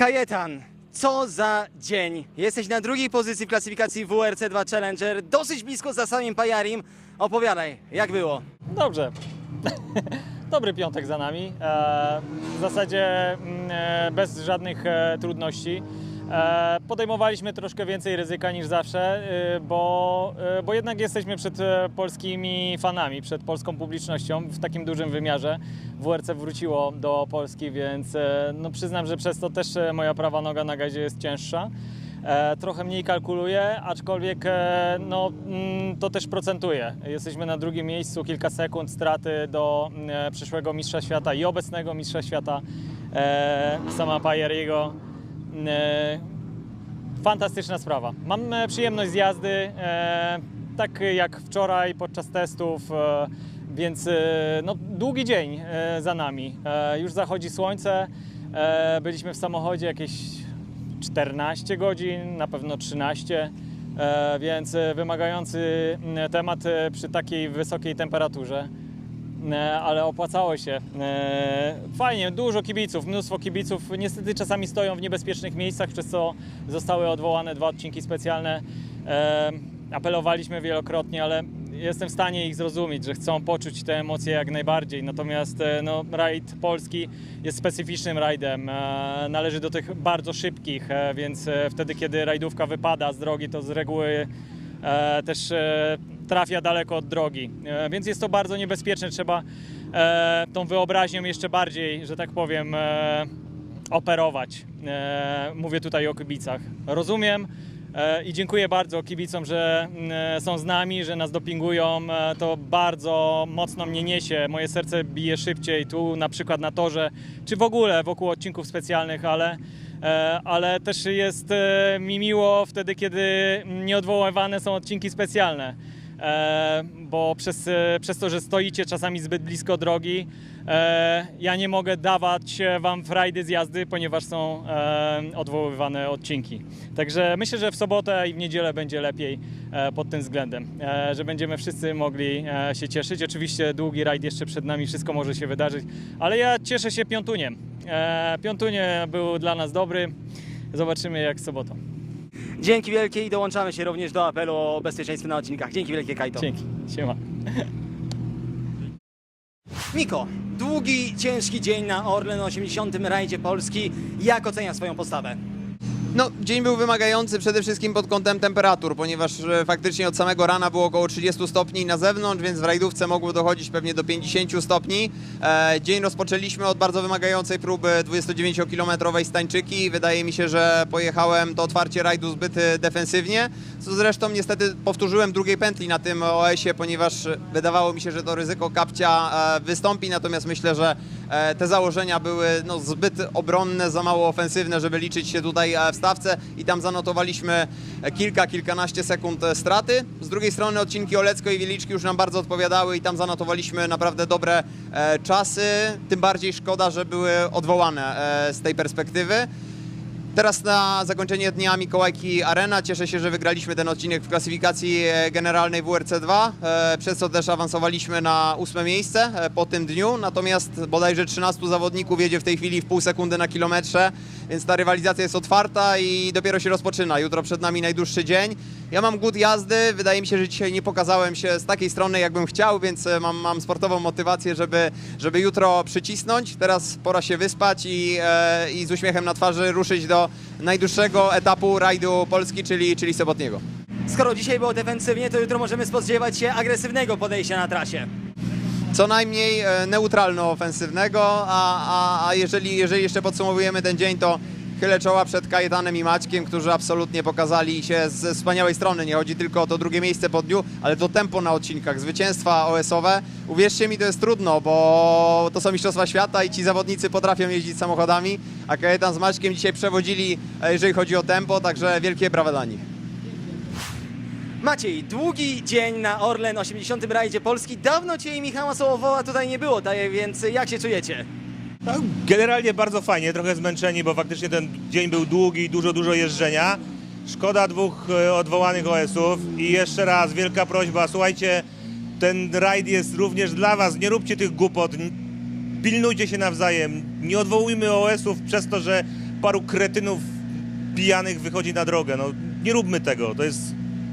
Kajetan, co za dzień. Jesteś na drugiej pozycji w klasyfikacji WRC2 Challenger, dosyć blisko za samym Pajarim. Opowiadaj, jak było? Dobrze. Dobry piątek za nami. E, w zasadzie mm, e, bez żadnych e, trudności. E, podejmowaliśmy troszkę więcej ryzyka niż zawsze, e, bo, e, bo jednak jesteśmy przed polskimi fanami, przed polską publicznością w takim dużym wymiarze. WRC wróciło do Polski, więc no przyznam, że przez to też moja prawa noga na gazie jest cięższa. Trochę mniej kalkuluję, aczkolwiek no, mm, to też procentuje. Jesteśmy na drugim miejscu, kilka sekund straty do e, przyszłego mistrza świata i obecnego mistrza świata sama Pajeriego. E, fantastyczna sprawa. Mam e, przyjemność z jazdy, e, tak jak wczoraj podczas testów, więc no, długi dzień za nami. Już zachodzi słońce, byliśmy w samochodzie jakieś 14 godzin, na pewno 13, e, więc wymagający temat przy takiej wysokiej temperaturze. E, Ale opłacało się. E, Fajnie, dużo kibiców, mnóstwo kibiców. Niestety czasami stoją w niebezpiecznych miejscach, przez co zostały odwołane dwa odcinki specjalne. E, Apelowaliśmy wielokrotnie, ale jestem w stanie ich zrozumieć, że chcą poczuć te emocje jak najbardziej. Natomiast no, rajd polski jest specyficznym rajdem. Należy do tych bardzo szybkich, więc wtedy, kiedy rajdówka wypada z drogi, to z reguły też trafia daleko od drogi. E, więc jest to bardzo niebezpieczne. Trzeba e, tą wyobraźnią jeszcze bardziej, że tak powiem, e, operować. Mówię tutaj o kibicach. Rozumiem. I dziękuję bardzo kibicom, że są z nami, że nas dopingują. To bardzo mocno mnie niesie. Moje serce bije szybciej tu na przykład na torze, czy w ogóle wokół odcinków specjalnych, ale, ale też jest mi miło wtedy, kiedy nieodwoływane są odcinki specjalne. E, Bo przez, e, przez to, że stoicie czasami zbyt blisko drogi, e, ja nie mogę dawać wam frajdy z jazdy, ponieważ są odwoływane odcinki. Także myślę, że w sobotę i w niedzielę będzie lepiej pod tym względem, że będziemy wszyscy mogli się cieszyć. Oczywiście długi rajd jeszcze przed nami, wszystko może się wydarzyć, ale ja cieszę się piątuniem. Piątunie był dla nas dobry. Zobaczymy jak sobotą. Dzięki wielkie i dołączamy się również do apelu o bezpieczeństwie na odcinkach. Dzięki wielkie, Kajto. Dzięki. Siema. Miko, długi, ciężki dzień na Orlen 80. rajdzie Polski. Jak ocenia swoją postawę? No, dzień był wymagający przede wszystkim pod kątem temperatur, ponieważ e, faktycznie od samego rana było około 30 stopni na zewnątrz, więc w rajdówce mogło dochodzić pewnie do 50 stopni. E, dzień rozpoczęliśmy od bardzo wymagającej próby 29-kilometrowej Stańczyki. Wydaje mi się, że pojechałem to otwarcie rajdu zbyt e, defensywnie, co zresztą niestety powtórzyłem drugiej pętli na tym OS-ie, ponieważ wydawało mi się, że to ryzyko kapcia wystąpi, natomiast myślę, że te założenia były no, zbyt obronne, za mało ofensywne, żeby liczyć się tutaj e, w stawce i tam zanotowaliśmy e, kilka, kilkanaście sekund e, straty. Z drugiej strony odcinki Olecko i Wieliczki już nam bardzo odpowiadały i tam zanotowaliśmy naprawdę dobre e, czasy. Tym bardziej szkoda, że były odwołane e, z tej perspektywy. Teraz na zakończenie dnia Mikołajki Arena. Cieszę się, że wygraliśmy ten odcinek w klasyfikacji e, generalnej WRC2, e, przez co też awansowaliśmy na ósme miejsce e, po tym dniu. Natomiast bodajże 13 zawodników jedzie w tej chwili w pół sekundy na kilometrze, więc ta rywalizacja jest otwarta i dopiero się rozpoczyna. Jutro przed nami najdłuższy dzień. Ja mam głód jazdy. Wydaje mi się, że dzisiaj nie pokazałem się z takiej strony, jakbym chciał, więc mam, mam sportową motywację, żeby, żeby jutro przycisnąć. Teraz pora się wyspać i, i z uśmiechem na twarzy ruszyć do najdłuższego etapu rajdu Polski, czyli, czyli sobotniego. Skoro dzisiaj było defensywnie, to jutro możemy spodziewać się agresywnego podejścia na trasie. Co najmniej e, neutralno-ofensywnego, a, a, a jeżeli, jeżeli jeszcze podsumowujemy ten dzień, to chylę czoła przed Kajetanem i Maćkiem, którzy absolutnie pokazali się ze wspaniałej strony. Nie chodzi tylko o to drugie miejsce po dniu, ale to tempo na odcinkach, zwycięstwa OS-owe. Uwierzcie mi, to jest trudno, bo to są Mistrzostwa Świata i ci zawodnicy potrafią jeździć samochodami, a Kajetan z Maćkiem dzisiaj przewodzili, e, jeżeli chodzi o tempo, także wielkie brawa dla nich. Maciej, długi dzień na Orlen 80. rajdzie Polski. Dawno Cię i Michała Sołowoła tutaj nie było, tak więc jak się czujecie? No, Generalnie bardzo fajnie, trochę zmęczeni, bo faktycznie ten dzień był długi, dużo, dużo jeżdżenia. Szkoda dwóch e, odwołanych OS-ów i jeszcze raz wielka prośba, słuchajcie, ten rajd jest również dla Was, nie róbcie tych głupot, pilnujcie się nawzajem, nie odwołujmy OS-ów przez to, że paru kretynów pijanych wychodzi na drogę. No, nie róbmy tego, to jest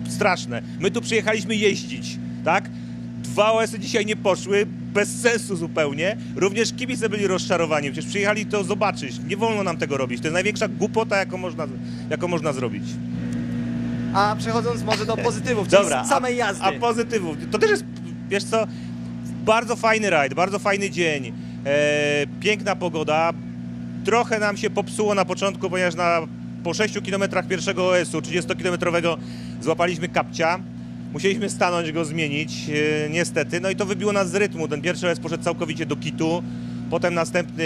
straszne. My tu przyjechaliśmy jeździć, tak? Dwa OS-y dzisiaj nie poszły, bez sensu zupełnie. Również kibice byli rozczarowani, przecież przyjechali to zobaczyć. Nie wolno nam tego robić. To jest największa głupota, jaką można, jaką można zrobić. A przechodząc może do pozytywów, czyli Dobra, samej a, jazdy. a pozytywów. To też jest, wiesz co, bardzo fajny rajd, bardzo fajny dzień. E, piękna pogoda. Trochę nam się popsuło na początku, ponieważ na, po 6 km pierwszego OS-u, 30-kilometrowego, złapaliśmy kapcia. Musieliśmy stanąć go zmienić, e, niestety. No i to wybiło nas z rytmu. Ten pierwszy OS poszedł całkowicie do kitu. Potem następny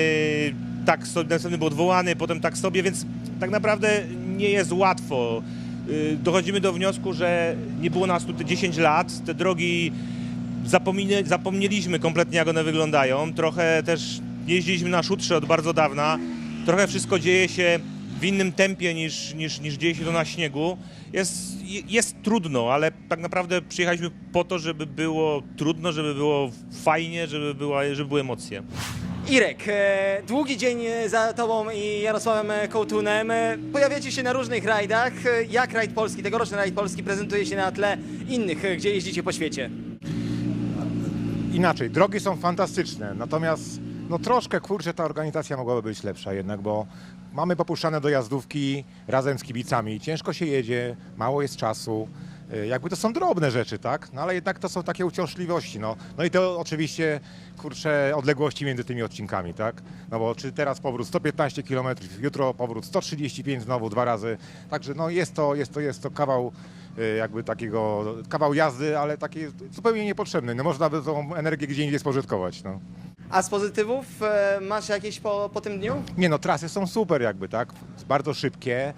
tak następny był odwołany, potem tak sobie, więc tak naprawdę nie jest łatwo. Y, Dochodzimy do wniosku, że nie było nas tu te 10 lat. Te drogi zapomnie, zapomnieliśmy kompletnie, jak one wyglądają. Trochę też jeździliśmy na szutrze od bardzo dawna. Trochę wszystko dzieje się w innym tempie niż, niż, niż dzieje się to na śniegu. Jest, jest trudno, ale tak naprawdę przyjechaliśmy po to, żeby było trudno, żeby było fajnie, żeby, była, żeby były emocje. Irek, e, długi dzień za Tobą i Jarosławem Kołtunem. E, Pojawiacie się na różnych rajdach. E, Jak rajd polski, tegoroczny rajd polski prezentuje się na tle innych, gdzie jeździcie po świecie? inaczej, drogi są fantastyczne, natomiast no troszkę kurczę ta organizacja mogłaby być lepsza jednak, bo mamy popuszczane dojazdówki razem z kibicami, ciężko się jedzie, mało jest czasu. Y, Jakby to są drobne rzeczy, tak? No ale jednak to są takie uciążliwości, no. No i to oczywiście, kurczę, odległości między tymi odcinkami, tak? No bo czy teraz powrót 115 km, jutro powrót 135 znowu dwa razy. Także no jest to, jest to, jest to kawał y, jakby takiego, kawał jazdy, ale taki zupełnie niepotrzebny. No można by tą energię gdzie indziej spożytkować, no. A z pozytywów e, masz jakieś po, po tym dniu? Nie no, trasy są super jakby, tak? Bardzo szybkie, e,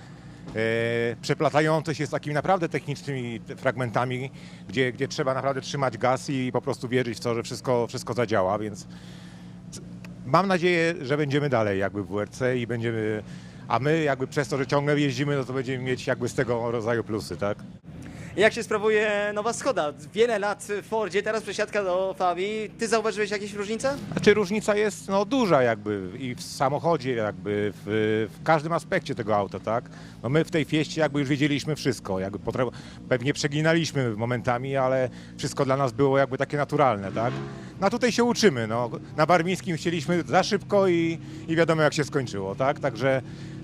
przeplatające się z takimi naprawdę technicznymi te- fragmentami, gdzie, gdzie trzeba naprawdę trzymać gaz i po prostu wierzyć w to, że wszystko, wszystko zadziała, więc mam nadzieję, że będziemy dalej jakby w WRC i będziemy, a my jakby przez to, że ciągle jeździmy, no to będziemy mieć jakby z tego rodzaju plusy, tak? Jak się sprawuje nowa Skoda? Wiele lat w Fordzie, teraz przesiadka do Fabii. Ty zauważyłeś jakieś różnice? Znaczy różnica jest no, duża jakby i w samochodzie, jakby w, w każdym aspekcie tego auta, tak? No my w tej fieście jakby już wiedzieliśmy wszystko, jakby pewnie przeginaliśmy momentami, ale wszystko dla nas było jakby takie naturalne, tak? No tutaj się uczymy, no. Na Barmińskim chcieliśmy za szybko i, i wiadomo jak się skończyło, tak? Także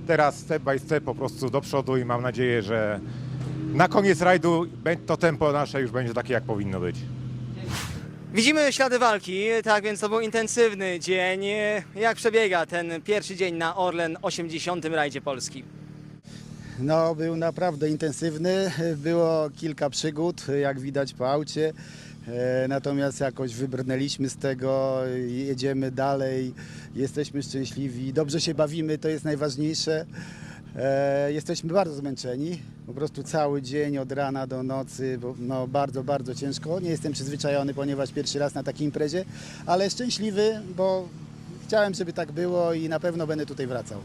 teraz step by step po prostu do przodu i mam nadzieję, że na koniec rajdu to tempo nasze już będzie takie jak powinno być. Widzimy ślady walki, tak więc to był intensywny dzień. Jak przebiega ten pierwszy dzień na Orlen 80. rajdzie Polski? No, był naprawdę intensywny. Było kilka przygód, jak widać po aucie. E, Natomiast jakoś wybrnęliśmy z tego, jedziemy dalej, jesteśmy szczęśliwi, dobrze się bawimy, to jest najważniejsze. E, Jesteśmy bardzo zmęczeni, po prostu cały dzień od rana do nocy, bo no bardzo, bardzo ciężko. Nie jestem przyzwyczajony, ponieważ pierwszy raz na takiej imprezie, ale szczęśliwy, bo chciałem, żeby tak było i na pewno będę tutaj wracał.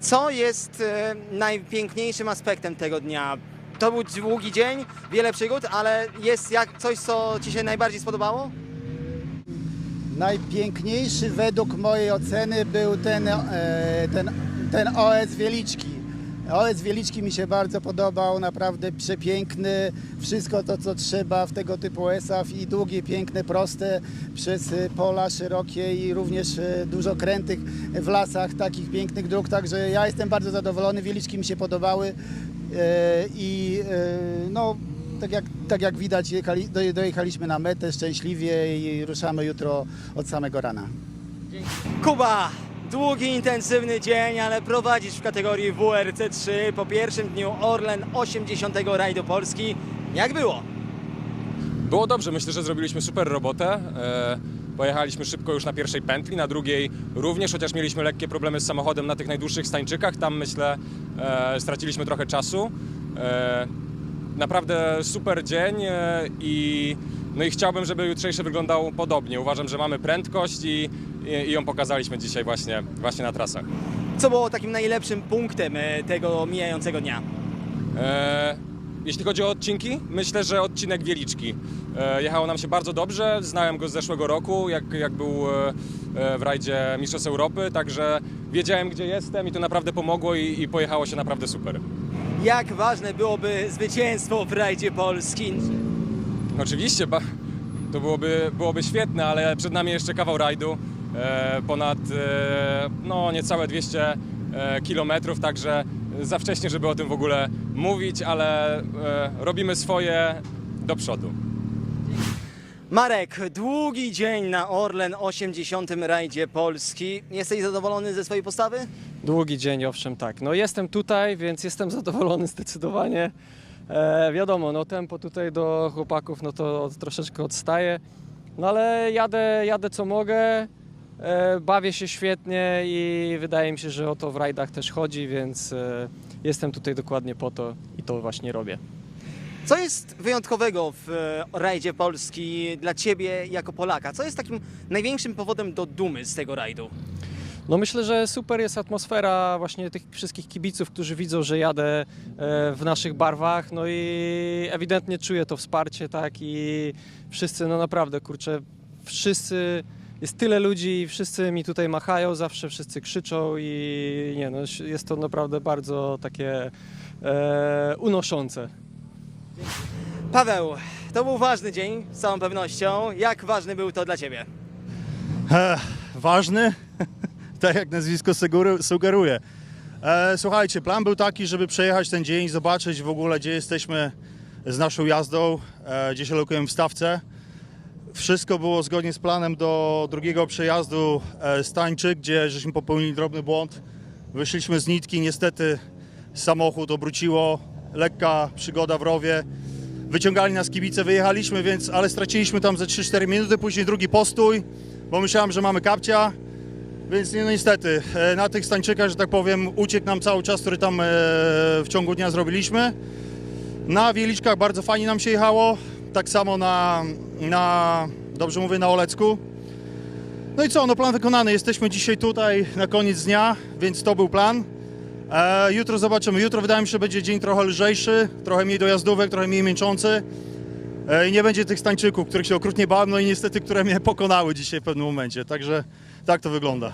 Co jest e, najpiękniejszym aspektem tego dnia? To był długi dzień, wiele przygód, ale jest jak coś, co Ci się najbardziej spodobało? Najpiękniejszy według mojej oceny był ten, e, ten, ten OS Wieliczki. OS Wieliczki mi się bardzo podobał, naprawdę przepiękny, wszystko to co trzeba w tego typu OS-ach i długie, piękne, proste przez pola szerokie i również e, dużo krętych w lasach takich pięknych dróg, także ja jestem bardzo zadowolony, Wieliczki mi się podobały e, i no tak jak, tak jak widać, jechali, doje- dojechaliśmy na metę szczęśliwie i ruszamy jutro od samego rana. Kuba, długi, intensywny dzień, ale prowadzisz w kategorii WRC3 po pierwszym dniu Orlen 80. rajdu Polski. Jak było? Było dobrze, myślę, że zrobiliśmy super robotę. E, Pojechaliśmy szybko już na pierwszej pętli, na drugiej również, chociaż mieliśmy lekkie problemy z samochodem na tych najdłuższych stańczykach. Tam myślę e, straciliśmy trochę czasu. Naprawdę super dzień e, i, no i chciałbym, żeby jutrzejszy wyglądał podobnie. Uważam, że mamy prędkość i, i, i ją pokazaliśmy dzisiaj właśnie, właśnie na trasach. Co było takim najlepszym punktem e, tego mijającego dnia? E, jeśli chodzi o odcinki, myślę, że odcinek Wieliczki. E, jechało nam się bardzo dobrze, znałem go z zeszłego roku, jak, jak był e, w rajdzie Mistrzostw Europy, także wiedziałem, gdzie jestem i to naprawdę pomogło i, i pojechało się naprawdę super. Jak ważne byłoby zwycięstwo w rajdzie Polski? Oczywiście, ba, to byłoby, byłoby świetne, ale przed nami jeszcze kawał rajdu, e, ponad e, no, niecałe 200 e, kilometrów, także za wcześnie, żeby o tym w ogóle mówić, ale e, robimy swoje do przodu. Marek, długi dzień na Orlen 80. rajdzie Polski. Jesteś zadowolony ze swojej postawy? Długi dzień, owszem, tak. No jestem tutaj, więc jestem zadowolony zdecydowanie. E, wiadomo, no tempo tutaj do chłopaków, no to troszeczkę odstaje. No ale jadę, jadę co mogę, e, bawię się świetnie i wydaje mi się, że o to w rajdach też chodzi, więc e, jestem tutaj dokładnie po to i to właśnie robię. Co jest wyjątkowego w e, rajdzie Polski dla Ciebie jako Polaka? Co jest takim największym powodem do dumy z tego rajdu? No myślę, że super jest atmosfera właśnie tych wszystkich kibiców, którzy widzą, że jadę e, w naszych barwach, no i ewidentnie czuję to wsparcie, tak, i wszyscy, no naprawdę, kurczę, wszyscy, jest tyle ludzi i wszyscy mi tutaj machają, zawsze wszyscy krzyczą i nie no, jest to naprawdę bardzo takie e, unoszące. Paweł, to był ważny dzień, z całą pewnością. Jak ważny był to dla Ciebie? E, ważny, tak jak nazwisko sugeru- sugeruje. E, słuchajcie, plan był taki, żeby przejechać ten dzień, zobaczyć w ogóle, gdzie jesteśmy z naszą jazdą, e, gdzie się lokujemy w stawce. Wszystko było zgodnie z planem do drugiego przejazdu e, Stańczyk, gdzie żeśmy popełnili drobny błąd. Wyszliśmy z nitki, niestety samochód obróciło, lekka przygoda w rowie. Wyciągali nas kibice, wyjechaliśmy, więc, ale straciliśmy tam ze 3-4 minuty, później drugi postój, bo myślałem, że mamy kapcia. Więc no niestety, e, na tych stańczykach, że tak powiem, uciekł nam cały czas, który tam e, w ciągu dnia zrobiliśmy. Na Wieliczkach bardzo fajnie nam się jechało, tak samo na, na dobrze mówię, na Olecku. No i co, no plan wykonany, jesteśmy dzisiaj tutaj na koniec dnia, więc to był plan. E, jutro zobaczymy, jutro wydaje mi się, że będzie dzień trochę lżejszy, trochę mniej dojazdówek, trochę mniej męczący. E, I nie będzie tych stańczyków, których się okrutnie bałem, no i niestety, które mnie pokonały dzisiaj w pewnym momencie. Także tak to wygląda.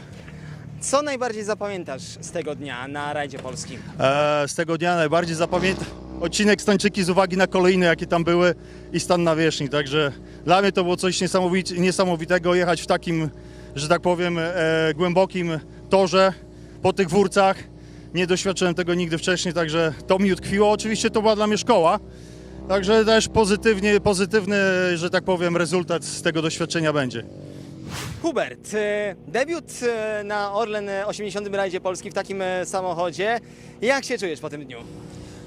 Co najbardziej zapamiętasz z tego dnia na rajdzie polskim? E, z tego dnia najbardziej zapamiętam odcinek stańczyki z uwagi na kolejne, jakie tam były i stan nawierzchni. Także dla mnie to było coś niesamowit- niesamowitego jechać w takim, że tak powiem, e, głębokim torze po tych wórcach. Nie doświadczyłem tego nigdy wcześniej, także to mi utkwiło. Oczywiście to była dla mnie szkoła. Także też pozytywnie, pozytywny, że tak powiem, rezultat z tego doświadczenia będzie. Hubert, e, debiut e, na Orlen 80. rajdzie Polski w takim e, samochodzie. Jak się czujesz po tym dniu?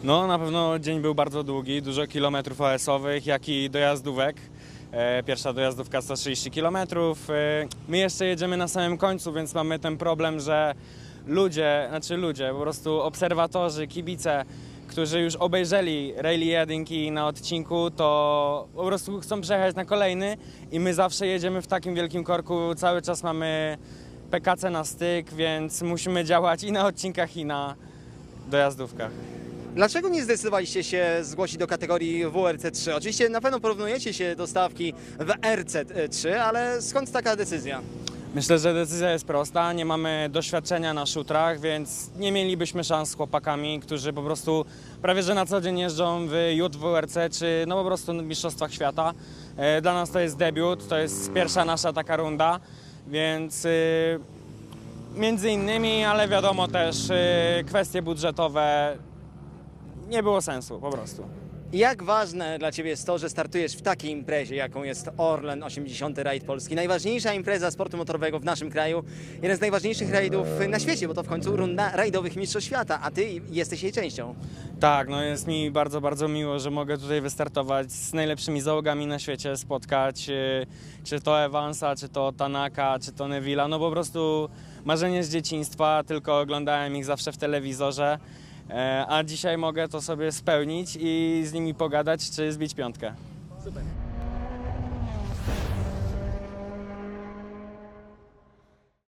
No, na pewno dzień był bardzo długi, dużo kilometrów OS-owych, jak i dojazdówek. Pierwsza dojazdówka 130 km. My jeszcze jedziemy na samym końcu, więc mamy ten problem, że ludzie, znaczy ludzie, po prostu obserwatorzy, kibice, którzy już obejrzeli rally jedynki na odcinku, to po prostu chcą przejechać na kolejny i my zawsze jedziemy w takim wielkim korku, cały czas mamy PKC na styk, więc musimy działać i na odcinkach, i na dojazdówkach. Dlaczego nie zdecydowaliście się zgłosić do kategorii WRC3? Oczywiście na pewno porównujecie się do stawki w RC3, ale skąd taka decyzja? Myślę, że decyzja jest prosta. Nie mamy doświadczenia na szutrach, więc nie mielibyśmy szans z chłopakami, którzy po prostu prawie że na co dzień jeżdżą w JWRC czy no po prostu Mistrzostwach Świata. E, Dla nas to jest debiut, to jest pierwsza nasza taka runda, więc y, między innymi, ale wiadomo też y, kwestie budżetowe nie było sensu po prostu. Jak ważne dla Ciebie jest to, że startujesz w takiej imprezie, jaką jest Orlen 80. Rajd Polski? Najważniejsza impreza sportu motorowego w naszym kraju, jeden z najważniejszych rajdów na świecie, bo to w końcu runda rajdowych mistrzostw świata, a Ty jesteś jej częścią. Tak, no jest mi bardzo, bardzo miło, że mogę tutaj wystartować z najlepszymi załogami na świecie, spotkać y, czy to Evansa, czy to Tanaka, czy to Neville'a, no po prostu marzenie z dzieciństwa, tylko oglądałem ich zawsze w telewizorze, a dzisiaj mogę to sobie spełnić i z nimi pogadać, czy zbić piątkę. Super.